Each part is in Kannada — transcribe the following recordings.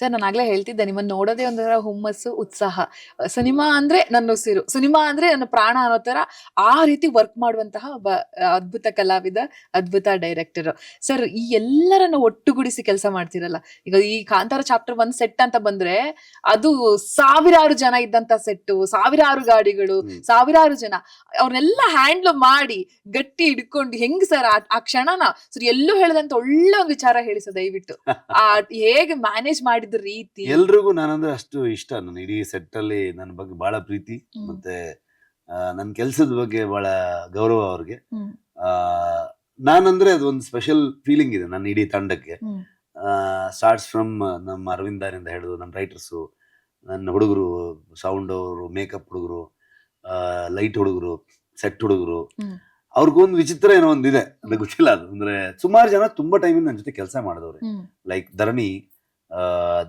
ಸರ್ ನಾನು ಆಗ್ಲೇ ಹೇಳ್ತಿದ್ದೆ ನಿಮ್ಮನ್ನ ನೋಡೋದೇ ಒಂಥರ ಹುಮ್ಮಸ್ಸು ಉತ್ಸಾಹ. ಸಿನಿಮಾ ಅಂದ್ರೆ ನನ್ನ ಉಸಿರು. ಸಿನಿಮಾ ಅಂದ್ರೆ ನನ್ನ ಪ್ರಾಣ ಅನ್ನೋ ತರ ಆ ರೀತಿ ವರ್ಕ್ ಮಾಡುವಂತಹ ಒಬ್ಬ ಅದ್ಭುತ ಕಲಾವಿದ ಅದ್ಭುತ ಡೈರೆಕ್ಟರ್. ಸರ್ ಈ ಎಲ್ಲರನ್ನ ಒಟ್ಟುಗೂಡಿಸಿ ಕೆಲಸ ಮಾಡ್ತಿರಲ್ಲ? ಈಗ ಈ ಕಾಂತಾರ ಚಾಪ್ಟರ್ ಒಂದ್ ಸೆಟ್ ಅಂತ ಬಂದ್ರೆ ಅದು ಸಾವಿರಾರು ಜನ ಇದ್ದಂತ ಸೆಟ್ಟು ಸಾವಿರಾರು ಗಾಡಿಗಳು ಸಾವಿರಾರು ಜನ. ಅವ್ರನ್ನೆಲ್ಲ ಹ್ಯಾಂಡ್ಲ್ ಮಾಡಿ ಗಟ್ಟಿ ಹಿಡ್ಕೊಂಡು ಹೆಂಗ್ ಸರ್ ಆ ಕ್ಷಣನ? ಸರ್ ಎಲ್ಲೂ ಹೇಳದಂತ ಒಳ್ಳೆ ಒಂದು ವಿಚಾರ ಹೇಳಿ ಸರ್ ದಯವಿಟ್ಟು. ಆ ಹೇಗೆ ಮ್ಯಾನೇಜ್ ಮಾಡಿದ ರೀತಿ. ಎಲ್ರಿಗೂ ನಾನಂದ್ರೆ ಅಷ್ಟು ಇಷ್ಟ ನನ್ನ ಇಡೀ ಸೆಟ್ ಅಲ್ಲಿ ನನ್ನ ಬಗ್ಗೆ ಬಹಳ ಪ್ರೀತಿ ಮತ್ತೆ ನನ್ನ ಕೆಲಸದ ಬಗ್ಗೆ ಬಹಳ ಗೌರವ ಅವ್ರಿಗೆ. ನಾನಂದ್ರೆ ಅದೊಂದು ಸ್ಪೆಷಲ್ ಫೀಲಿಂಗ್ ಇದೆ ನನ್ನ ಇಡೀ ತಂಡಕ್ಕೆ. ಸ್ಟಾರ್ಟ್ಸ್ ಫ್ರಮ್ ನಮ್ಮ ಅರವಿಂದರಿಂದ ಹಿಡಿದು ನಮ್ಮ ರೈಟರ್ಸು ನನ್ನ ಹುಡುಗರು ಸೌಂಡ್ ಅವರು ಮೇಕಪ್ ಹುಡುಗರು ಲೈಟ್ ಹುಡುಗರು ಸೆಟ್ ಹುಡುಗರು. ಅವ್ರಿಗೊಂದು ವಿಚಿತ್ರ ಏನೋ ಒಂದಿದೆ ಗೊತ್ತಿಲ್ಲ ಅದು. ಅಂದ್ರೆ ಸುಮಾರು ಜನ ತುಂಬಾ ಟೈಮಿಂದ ನನ್ನ ಜೊತೆ ಕೆಲಸ ಮಾಡಿದವ್ರೆ. ಲೈಕ್ ಧರಣಿ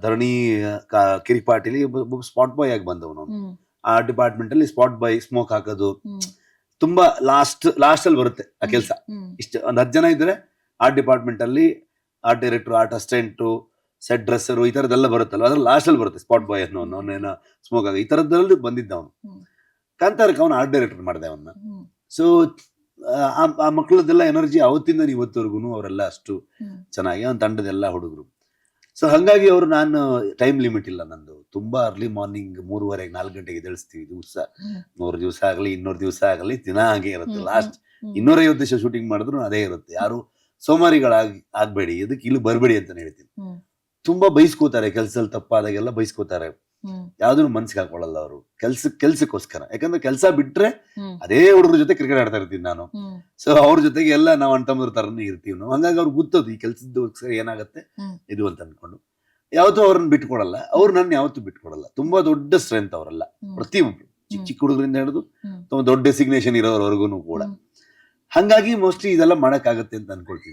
ಧರಣಿ ಕ- ಕಿರಿಪಾಟಿಲಿ ಸ್ಪಾಟ್ ಬಾಯ್ ಆಗಿ ಬಂದವನು. ಆ ಡಿಪಾರ್ಟ್ಮೆಂಟ್ ಅಲ್ಲಿ ಸ್ಪಾಟ್ ಬಾಯ್ ಸ್ಮೋಕ್ ಹಾಕೋದು. ತುಂಬಾ ಲಾಸ್ಟ್ ಲಾಸ್ಟ್ ಅಲ್ಲಿ ಬರುತ್ತೆ ಆ ಕೆಲಸ. ಇಷ್ಟು ಒಂದ್ ಹತ್ತು ಜನ ಇದ್ರೆ ಆರ್ಟ್ ಡಿಪಾರ್ಟ್ಮೆಂಟ್ ಅಲ್ಲಿ art director art assistant set dresser ಈ ತರದೆಲ್ಲ ಬರುತ್ತಲ್ಲ ಅದ್ರ ಲಾಸ್ಟ್ ಅಲ್ಲಿ ಬರುತ್ತೆ ಸ್ಪಾಟ್ ಬಾಯ್ ಅನ್ನೋ ಅವನೇನ ಸ್ಮೋಕ್ ಆಗ ಈ ತರದ್ರಲ್ಲಿ ಬಂದಿದ್ದ ಅವನು ಕಂತರ್ಕ ಕಾಂತಾರಕ್ಕೆ ಅವನು ಆರ್ಟ್ ಡೈರೆಕ್ಟರ್ ಮಾಡಿದೆ ಅವನ್ನ. ಸೊ ಆ ಮಕ್ಕಳದೆಲ್ಲ ಎನರ್ಜಿ ಅವತ್ತಿಂದ ಇವತ್ತವರೆಗೂ ಅವರೆಲ್ಲ ಅಷ್ಟು. ಚೆನ್ನಾಗಿ ಅವ್ನ ತಂಡದೆಲ್ಲ ಹುಡುಗರು. ಸೊ ಹಂಗಾಗಿ ಅವರು ನಾನು ಟೈಮ್ ಲಿಮಿಟ್ ಇಲ್ಲ ನಂದು. ತುಂಬಾ ಅರ್ಲಿ ಮಾರ್ನಿಂಗ್ ಮೂರುವರೆಗೆ ನಾಲ್ಕು ಗಂಟೆಗೆ ಎದ್ದೇಳಿಸ್ತೀವಿ. ದಿವಸ. ನೂರು ದಿವಸ ಆಗಲಿ ಇನ್ನೂರು ದಿವಸ ಆಗಲಿ ದಿನ ಹಾಗೆ ಇರುತ್ತೆ. ಲಾಸ್ಟ್. ಇನ್ನೂರೈವತ್ತು ದಿವಸ ಶೂಟಿಂಗ್ ಮಾಡಿದ್ರು ಅದೇ ಇರುತ್ತೆ. ಯಾರು ಸೋಮಾರಿಗಳಾಗಿ ಆಗ್ಬೇಡಿ. ಇದಕ್ಕೆ ಇಲ್ಲಿ ಬರಬೇಡಿ ಅಂತ ಹೇಳ್ತೀನಿ. ತುಂಬಾ ಬೈಸ್ಕೋತಾರೆ. ಕೆಲ್ಸದಲ್ಲಿ ತಪ್ಪಾದಾಗೆಲ್ಲ ಬೈಸ್ಕೋತಾರೆ. ಯಾವ್ದನ್ನು ಮನ್ಸಿಗೆ ಹಾಕೊಳ್ಳಲ್ಲ ಅವರು. ಕೆಲ್ಸ ಕೆಲ್ಸಕ್ಕೋಸ್ಕರ. ಯಾಕಂದ್ರೆ ಕೆಲಸ ಬಿಟ್ರೆ ಅದೇ ಹುಡುಗರ ಜೊತೆ ಕ್ರಿಕೆಟ್ ಆಡ್ತಾ ಇರ್ತೀನಿ ನಾನು. ಸೊ ಅವ್ರ ಜೊತೆಗೆ ಎಲ್ಲ ನಾವು ಅಣ್ತಮ್ಮದ್ರ ತರನೇ ಇರ್ತೀವಿ ನಾವು. ಹಂಗಾಗಿ ಅವ್ರಿಗೆ ಗೊತ್ತದು ಈ ಕೆಲ್ಸದ ಏನಾಗುತ್ತೆ ಇದು ಅಂತ ಅನ್ಕೊಂಡು. ಯಾವತ್ತೂ ಅವ್ರನ್ನ ಬಿಟ್ಕೊಡಲ್ಲ. ಅವ್ರು ನನ್ನ ಯಾವತ್ತೂ ಬಿಟ್ಕೊಡಲ್ಲ. ತುಂಬಾ ದೊಡ್ಡ ಸ್ಟ್ರೆಂತ್ ಅವರೆಲ್ಲ. ಪ್ರತಿಯೊಬ್ರು ಚಿಕ್ಕ. ಚಿಕ್ಕ ಹುಡುಗರಿಂದ ಹಿಡಿದು ತುಂಬಾ ತುಂಬ ದೊಡ್ಡ ಡೆಸಿಗ್ನೇಷನ್ ಇರೋರವರೆಗೂ ಕೂಡ. ಹಂಗಾಗಿ ಮೋಸ್ಟ್ಲಿ ಇದೆಲ್ಲ ಮಾಡಕ್ಕಾಗತ್ತೆ ಅಂತ ಅನ್ಕೊಳ್ತೀನಿ.